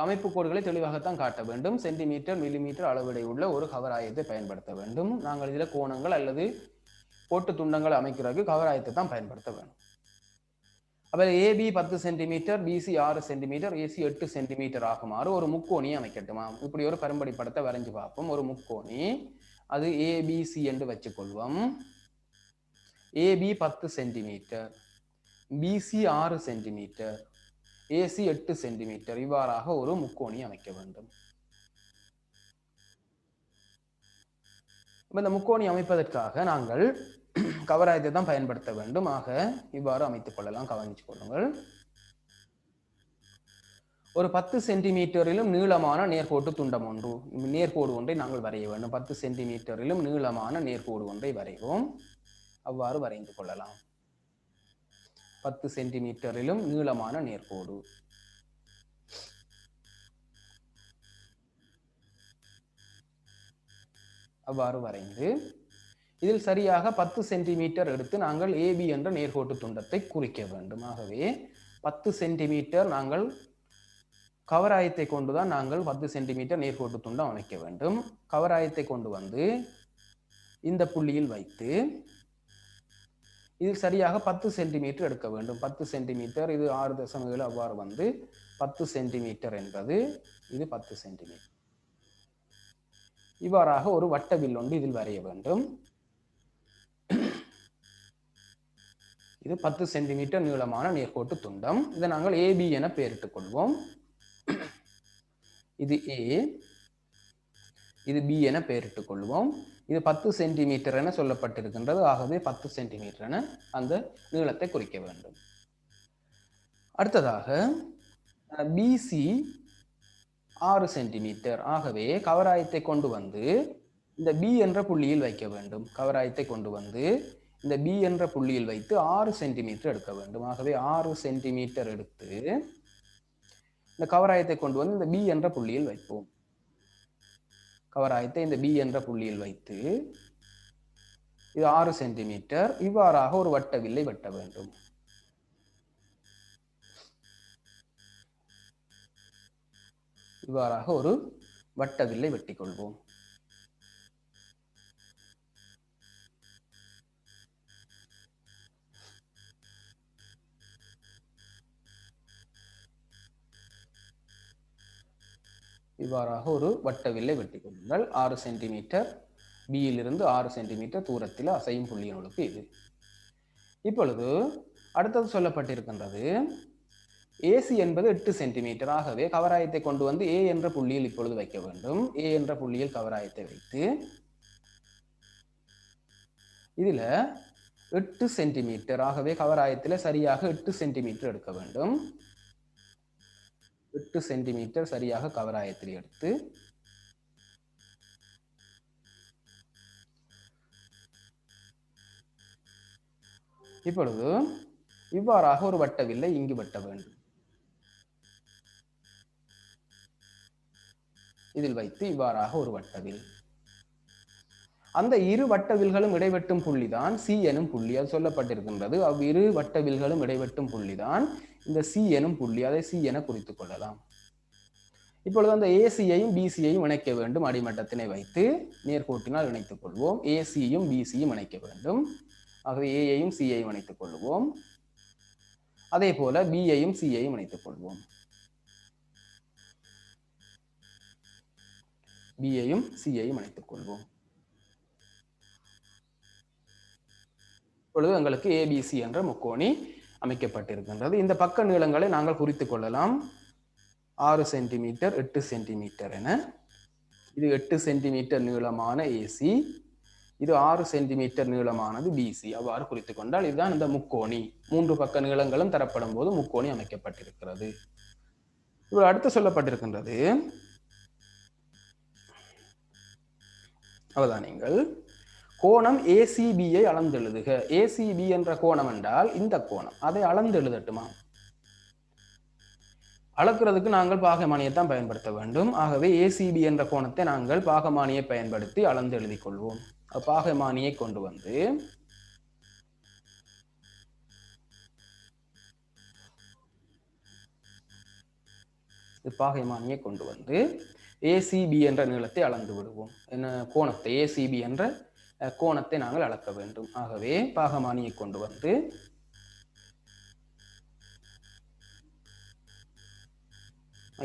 அமைப்பு கோடுகளை தெளிவாகத்தான் காட்ட வேண்டும். சென்டிமீட்டர் மில்லிமீட்டர் அளவிடை உள்ள ஒரு கவராயத்தை பயன்படுத்த வேண்டும். நாங்கள் இதில் கோணங்கள் அல்லது கோட்டு துண்டங்கள் அமைக்கிறதுக்கு கவராயத்தை தான் பயன்படுத்த வேண்டும். அப்போ ஏபி பத்து சென்டிமீட்டர் பிசி ஆறு சென்டிமீட்டர் ஏசி எட்டு சென்டிமீட்டர் ஆகுமாறு ஒரு முக்கோணி அமைக்கட்டுமா? இப்படி ஒரு பரம்படி படத்தை வரைஞ்சு பார்ப்போம். ஒரு முக்கோணி அது ஏபிசி என்று வச்சுக்கொள்வோம். ஏபி பத்து சென்டிமீட்டர் பிசி ஆறு சென்டிமீட்டர் ஏசி எட்டு சென்டிமீட்டர். இவ்வாறாக ஒரு முக்கோணி அமைக்க வேண்டும். இந்த முக்கோணி அமைப்பதற்காக நாங்கள் கவராயத்தை தான் பயன்படுத்த வேண்டும். ஆக இவ்வாறு அமைத்துக் கொள்ளலாம். கவனிச்சு கொள்ளுங்கள். ஒரு பத்து சென்டிமீட்டரிலும் நீளமான நேர்கோட்டு துண்டம் ஒன்று நேர்கோடு ஒன்றை நாங்கள் வரைய வேண்டும். பத்து சென்டிமீட்டரிலும் நீளமான நேர்கோடு ஒன்றை வரைவோம். அவ்வாறு வரைந்து கொள்ளலாம். பத்து சென்டிமீட்டரிலும் நீளமான நேர்கோடு. அவ்வாறு வரைந்து இதில் சரியாக பத்து சென்டிமீட்டர் எடுத்து நாங்கள் ஏபி என்ற நேர்கோட்டு துண்டத்தை குறிக்க வேண்டும். ஆகவே பத்து சென்டிமீட்டர் நாங்கள் கவராயத்தை கொண்டுதான் நாங்கள் பத்து சென்டிமீட்டர் நேர்கோட்டு துண்டம் அமைக்க வேண்டும். கவராயத்தை கொண்டு வந்து இந்த புள்ளியில் வைத்து இது சரியாக பத்து சென்டிமீட்டர் எடுக்க வேண்டும். பத்து சென்டிமீட்டர் இது ஆறு தசம் ஏழு அவ்வாறு வந்து பத்து சென்டிமீட்டர் என்பது இது பத்து சென்டிமீட்டர். இவ்வாறாக ஒரு வட்டவில் ஒன்று இதில் வரைய வேண்டும். இது பத்து சென்டிமீட்டர் நீளமான நேர்கோட்டு துண்டம். இதை நாங்கள் ஏபி என பெயரிட்டுக் கொள்வோம். இது ஏ இது பி என பெயரிட்டுக் கொள்வோம். இது பத்து சென்டிமீட்டர் என சொல்லப்பட்டிருக்கின்றது. ஆகவே பத்து சென்டிமீட்டர் என அந்த நீளத்தை குறிக்க வேண்டும். அடுத்ததாக பிசி ஆறு சென்டிமீட்டர் ஆகவே கவராயத்தை கொண்டு வந்து இந்த பி என்ற புள்ளியில் வைக்க வேண்டும். கவராயத்தை கொண்டு வந்து இந்த பி என்ற புள்ளியில் வைத்து ஆறு சென்டிமீட்டர் எடுக்க வேண்டும். ஆகவே ஆறு சென்டிமீட்டர் எடுத்து இந்த கவராயத்தை கொண்டு வந்து இந்த பி என்ற புள்ளியில் வைப்போம். கவராயத்தை இந்த பி என்ற புள்ளியில் வைத்து இது ஆறு சென்டிமீட்டர் இவ்வாறாக ஒரு வட்ட வில்லை வெட்ட வேண்டும். இவ்வாறாக ஒரு வட்ட வில்லை வெட்டிக்கொள்வோம் இவ்வாறாக ஒரு வட்ட வில்லை வெட்டிக் கொள்ளுங்கள். ஆறு சென்டிமீட்டர் பியிலிருந்து ஆறு சென்டிமீட்டர் தூரத்தில் அசையும் புள்ளியினுக்கு இது. இப்பொழுது அடுத்தது சொல்லப்பட்டிருக்கின்றது. ஏசி என்பது எட்டு சென்டிமீட்டர். ஆகவே கவராயத்தை கொண்டு வந்து ஏ என்ற புள்ளியில் இப்பொழுது வைக்க வேண்டும். ஏ என்ற புள்ளியில் கவராயத்தை வைத்து இதில் எட்டு சென்டிமீட்டர். ஆகவே கவராயத்தில் சரியாக எட்டு சென்டிமீட்டர் எடுக்க வேண்டும். எட்டு சென்டிமீட்டர் சரியாக கவராயத்தில் எடுத்து இப்பொழுது இவ்வாறாக ஒரு வட்டவில்லை இங்கு வெட்ட வேண்டும். இதில் வைத்து இவ்வாறாக ஒரு வட்டவில் அந்த இரு வட்டவில்களும் இடைவெட்டும் புள்ளிதான். சி எனும் புள்ளி அது சொல்லப்பட்டிருக்கின்றது அவ்விரு வட்டவில்களும் இடைவெட்டும் புள்ளிதான். இந்த சி எனும் புள்ளி அதை சி என குறித்துக் கொள்ளலாம். இப்பொழுது அந்த ஏசியையும் பிசியையும் இணைக்க வேண்டும். அடிமட்டத்தினை வைத்து நேர்கோட்டினால் இணைத்துக் கொள்வோம். ஏசியும் பிசியும் இணைக்க வேண்டும். ஆகவே ஏயையும் சியையும் இணைத்துக் கொள்வோம். அதே போல பியையும் சியையும் இணைத்துக் கொள்வோம். பியையும் சியையும் இணைத்துக் கொள்வோம். இப்பொழுது எங்களுக்கு ஏபிசி என்ற முக்கோணி அமைக்கப்பட்டிருக்கின்றது. இந்த பக்க நீளங்களை நாங்கள் குறித்துக் கொள்ளலாம். ஆறு சென்டிமீட்டர் எட்டு சென்டிமீட்டர் என. இது எட்டு சென்டிமீட்டர் நீளமான ஏசி இது ஆறு சென்டிமீட்டர் நீளமானது பிசி அவ்வாறு குறித்துக் கொண்டால் இதுதான் இந்த முக்கோணி. மூன்று பக்க நீளங்களும் தரப்படும் போது முக்கோணி அமைக்கப்பட்டிருக்கிறது. இவர் அடுத்து சொல்லப்பட்டிருக்கின்றது. அவதானிங்கள். கோணம் ஏசிபியை அளந்தெழுதுக. ஏசிபி என்ற கோணம் என்றால் இந்த கோணம். அதை அளந்தெழுதட்டுமா? அளக்கிறதுக்கு நாங்கள் பாகமானியத்தான் பயன்படுத்த வேண்டும். ஆகவே ஏசிபி என்ற கோணத்தை நாங்கள் பாகமானியை பயன்படுத்தி அளந்து எழுதிக் கொள்வோம் பாகமானியை கொண்டு வந்து பாகைமானியை கொண்டு வந்து ஏசிபி என்ற நீளத்தை அளந்து விடுவோம். என்ன? கோணத்தை ஏசிபி என்ற கோணத்தை நாங்கள் அளக்க வேண்டும். ஆகவே பாகமானியை கொண்டு வந்து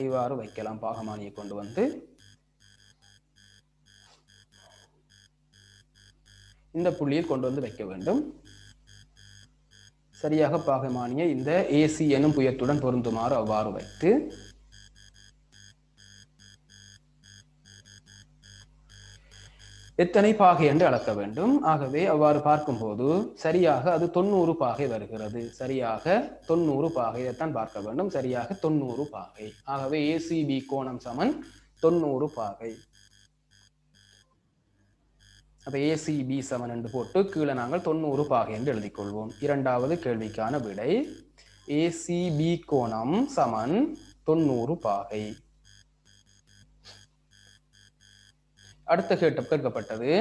இவ்வாறு வைக்கலாம். பாகமானியை கொண்டு வந்து இந்த புள்ளியில் கொண்டு வந்து வைக்க வேண்டும். சரியாக பாகமானியை இந்த ஏசி எனும் புயத்துடன் பொருந்துமாறு அவ்வாறு வைத்து எத்தனை பாகை என்று அளக்க வேண்டும். ஆகவே அவ்வாறு பார்க்கும்போது சரியாக அது தொண்ணூறு பாகை வருகிறது. சரியாக தொண்ணூறு பாகை இதைத்தான் பார்க்க வேண்டும். சரியாக தொண்ணூறு பாகை. ஆகவே ஏசிபி கோணம் சமன் தொண்ணூறு பாகை. அப்ப ஏசிபி சமன் என்று போட்டு கீழே நாங்கள் தொண்ணூறு பாகை என்று எழுதிக் கொள்வோம் இரண்டாவது கேள்விக்கான விடை. ஏசிபி கோணம் சமன் தொண்ணூறு பாகை. அடுத்த கேட்ட கேட்கப்பட்டது.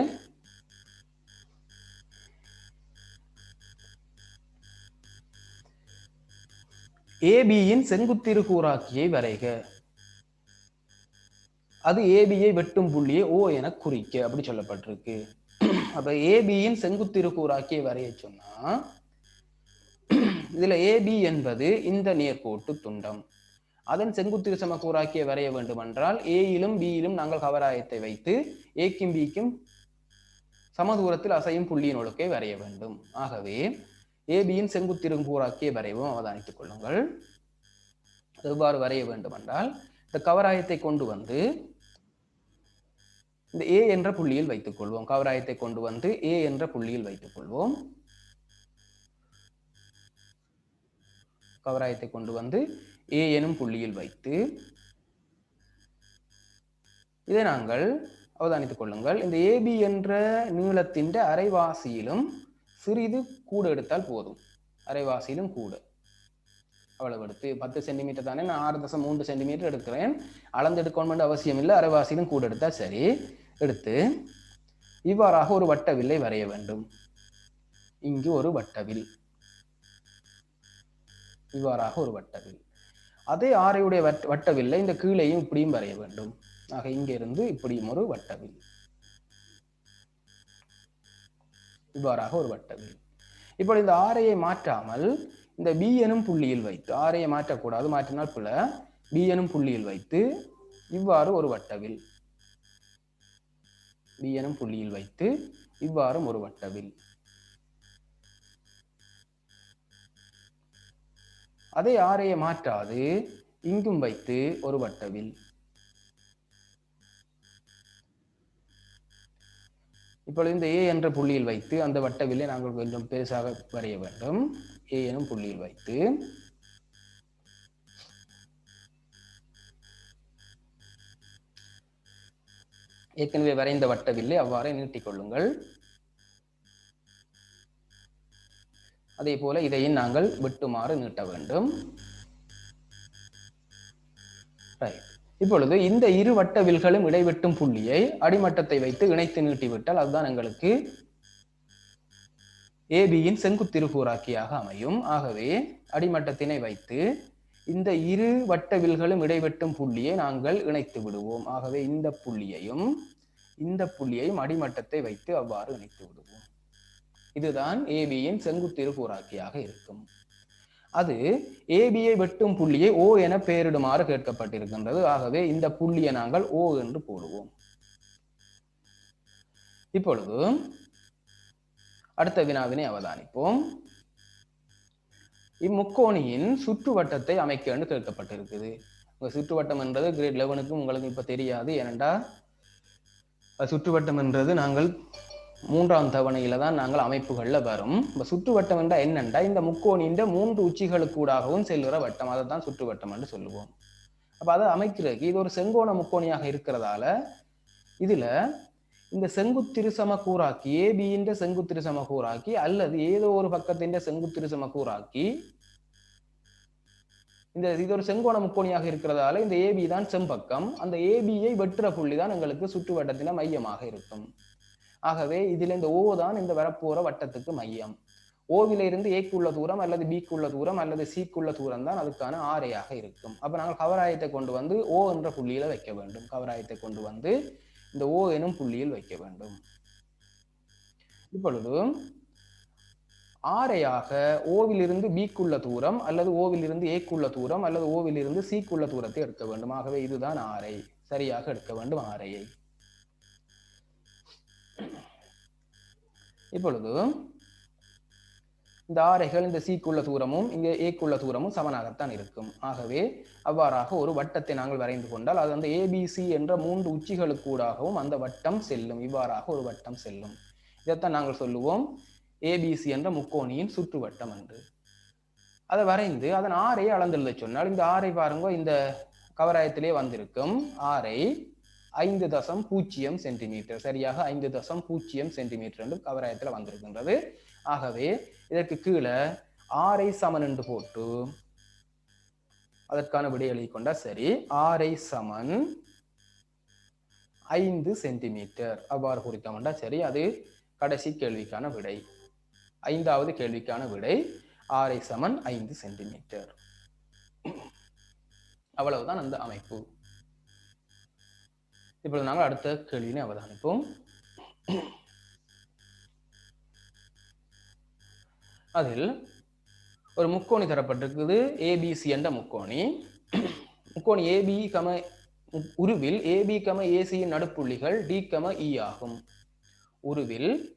ஏபியின் செங்குத்திரு கூறாக்கியை வரைக. அது ஏபியை வெட்டும் புள்ளியை ஓ என குறிக்க அப்படி சொல்லப்பட்டிருக்கு. அப்ப ஏபியின் செங்குத்திரு கூறாக்கியை வரைய சொன்னா இதுல ஏபி என்பது இந்த நேர்கோட்டு துண்டம். அதன் செங்குத்து சமக்கூறாக்கிய வரைய வேண்டுமென்றால் ஏயிலும் பியிலும் நாங்கள் கவராயத்தை வைத்து ஏக்கும் பிக்கும் சமதூரத்தில் அசையும் புள்ளியின் ஒழுக்கை வரைய வேண்டும். ஆகவே ஏபியின் செங்குத்திரும் கூறாக்கியை வரைவோம். அவதானித்துக் கொள்ளுங்கள். எவ்வாறு வரைய வேண்டுமென்றால் இந்த கவராயத்தை கொண்டு வந்து இந்த ஏ என்ற புள்ளியில் வைத்துக் கொள்வோம். கவராயத்தை கொண்டு வந்து ஏ என்ற புள்ளியில் வைத்துக் கொள்வோம். கவராயத்தை கொண்டு வந்து ஏ எனும் புள்ளியில் வைத்து இதை நாங்கள் அவதானித்துக் கொள்ளுங்கள். இந்த ஏபி என்ற நீளத்தின் அரைவாசியிலும் சிறிது கூட எடுத்தால் போதும். அரைவாசியிலும் கூட. அவ்வளவு எடுத்து பத்து சென்டிமீட்டர் தானே நான் ஆறு தசம் மூன்று சென்டிமீட்டர் எடுக்கிறேன். அளந்து எடுக்கணும் அவசியம் இல்லை அரைவாசியிலும் கூட எடுத்தால் சரி. எடுத்து இவ்வாறாக ஒரு வட்டவில்லை வரைய வேண்டும். இங்கு ஒரு வட்டவில் இவ்வாறாக ஒரு வட்டவில் அதே ஆரையுடைய வட்ட வட்டவில்லை. இந்த கீழேயும் இப்படியும் வரைய வேண்டும். ஆக இங்கிருந்து இப்படியும் ஒரு வட்டவில். இவ்வாறாக ஒரு வட்டவில். இப்போ இந்த ஆரையை மாற்றாமல் இந்த பி எனும் புள்ளியில் வைத்து ஆரையை மாற்றக்கூடாது மாற்றினால் பிழ பி எனும் புள்ளியில் வைத்து இவ்வாறு ஒரு வட்டவில். பி எனும் புள்ளியில் வைத்து இவ்வாறும் ஒரு வட்டவில். அதை ஆரையை மாற்றாது. இங்கும் வைத்து ஒரு வட்டவில். இப்பொழுது இந்த ஏ என்ற புள்ளியில் வைத்து அந்த வட்டவில்லை. நாங்கள் கொஞ்சம் பெருசாக வரைய வேண்டும். ஏ எனும் புள்ளியில் வைத்து. ஏற்கனவே வரைந்த வட்டவில்லை. அவ்வாறே நீட்டிக்கொள்ளுங்கள் அதே போல இதையும் நாங்கள் வெட்டுமாறு நீட்ட வேண்டும். இப்பொழுது இந்த இரு வட்ட வில்களும் இடைவெட்டும் புள்ளியை அடிமட்டத்தை வைத்து இணைத்து நீட்டிவிட்டால் அதுதான் எங்களுக்கு ஏபியின் செங்குத்திருகூறாக்கியாக அமையும். ஆகவே அடிமட்டத்தினை வைத்து இந்த இரு வட்ட வில்களும் இடைவெட்டும் புள்ளியை நாங்கள் இணைத்து விடுவோம். ஆகவே இந்த புள்ளியையும் இந்த புள்ளியையும் அடிமட்டத்தை வைத்து அவ்வாறு இணைத்து விடுவோம். இதுதான் ஏபியின் செங்குத்திருகூறாக்கியாக இருக்கும். அது ஏபியை வெட்டும் புள்ளியை ஓ என பெயரிடுமாறு கேட்கப்பட்டிருக்கின்றது. ஆகவே இந்த புள்ளியை நாங்கள் ஓ என்று போடுவோம். இப்பொழுது அடுத்த வினாவினை அவதானிப்போம். இம்முக்கோணியின் சுற்றுவட்டத்தை அமைக்க என்று கேட்கப்பட்டிருக்குது. உங்க சுற்றுவட்டம் என்றது கிரேட் லெவனுக்கும் உங்களுக்கு இப்ப தெரியாது. ஏனென்றா சுற்றுவட்டம் என்றது நாங்கள் மூன்றாம் தவணையில தான் நாங்கள் அமைப்புகளில் வரும். இப்ப சுற்றுவட்டம் என்றால் என்னண்டா இந்த முக்கோணின்ற மூன்று உச்சிகளுக்கூடாகவும் செல்லுற வட்டம். அதை தான் சுற்றுவட்டம் என்று சொல்லுவோம். அப்போ அதை அமைக்கிறதுக்கு இது ஒரு செங்கோண முக்கோணியாக இருக்கிறதால இதில் இந்த செங்குத்திருசம கூறாக்கி ஏபின்ற செங்குத்திருசம கூறாக்கி அல்லது ஏதோ ஒரு பக்கத்தின் செங்குத்திருசம கூறாக்கி இந்த இது ஒரு செங்கோண முக்கோணியாக இருக்கிறதால இந்த ஏபி தான் செம்பக்கம். அந்த ஏபியை வெட்டுற புள்ளி தான் எங்களுக்கு சுற்றுவட்டத்தின மையமாக இருக்கும். ஆகவே இதில் இந்த ஓ தான் இந்த வரப்போற வட்டத்துக்கு மையம். ஓவில இருந்து ஏக்கு உள்ள தூரம் அல்லது பிக்கு உள்ள தூரம் அல்லது சிக்கு உள்ள தூரம் தான் அதுக்கான ஆரையாக இருக்கும். அப்ப நாங்கள் கவராயத்தை கொண்டு வந்து ஓ என்ற புள்ளியில வைக்க வேண்டும். கவராயத்தை கொண்டு வந்து இந்த ஓ எனும் புள்ளியில் வைக்க வேண்டும். இப்பொழுது ஆரையாக ஓவிலிருந்து பிக்குள்ள தூரம் அல்லது ஓவிலிருந்து ஏக்குள்ள தூரம் அல்லது ஓவிலிருந்து சிக்குள்ள தூரத்தை எடுக்க வேண்டும். ஆகவே இதுதான் ஆரை. சரியாக எடுக்க வேண்டும் ஆரையை. இப்பொழுது இந்த ஆரைகள் இந்த சீக்குள்ள தூரமும் இங்கே ஏக்குள்ள தூரமும் சமனாகத்தான் இருக்கும். ஆகவே அவ்வாறாக ஒரு வட்டத்தை நாங்கள் வரைந்து கொண்டால் அது அந்த ஏபிசி என்ற மூன்று உச்சிகளுக்கூடாகவும் அந்த வட்டம் செல்லும். இவ்வாறாக ஒரு வட்டம் செல்லும். இதைத்தான் நாங்கள் சொல்லுவோம். ஏபிசி என்ற முக்கோணியின் சுற்றுவட்டம் என்று. அதை வரைந்து அதன் ஆரை அளந்தெழுத சொன்னால் இந்த ஆரை பாருங்க இந்த கவராயத்திலே வந்திருக்கும் ஆரை ஐந்து தசம் பூஜ்ஜியம் சென்டிமீட்டர். சரியாக ஐந்து தசம் பூஜ்ஜியம் சென்டிமீட்டர் என்று கவராயத்தில் வந்திருக்கின்றது. ஆகவே இதற்கு கீழே ஆரை சமன் என்று போட்டு அதற்கான விடை எழுதி கொண்டா சரி. ஆரை சமன் ஐந்து சென்டிமீட்டர். அவ்வாறு குறித்தோம்டா சரி அது கடைசி கேள்விக்கான விடை. ஐந்தாவது கேள்விக்கான விடை ஆரை சமன் ஐந்து சென்டிமீட்டர். அவ்வளவுதான் அந்த அமைப்பு. இப்பொழுது நாங்கள் அடுத்த கேள்வியினை அவதானிப்போம். அதில் ஒரு முக்கோணி தரப்பட்டிருக்குது. ஏபிசி என்ற முக்கோணி. முக்கோணி ஏபி கம உருவில் ஏபி கம ஏசியின் நடுப்புள்ளிகள் டி கம இ ஆகும். உருவில்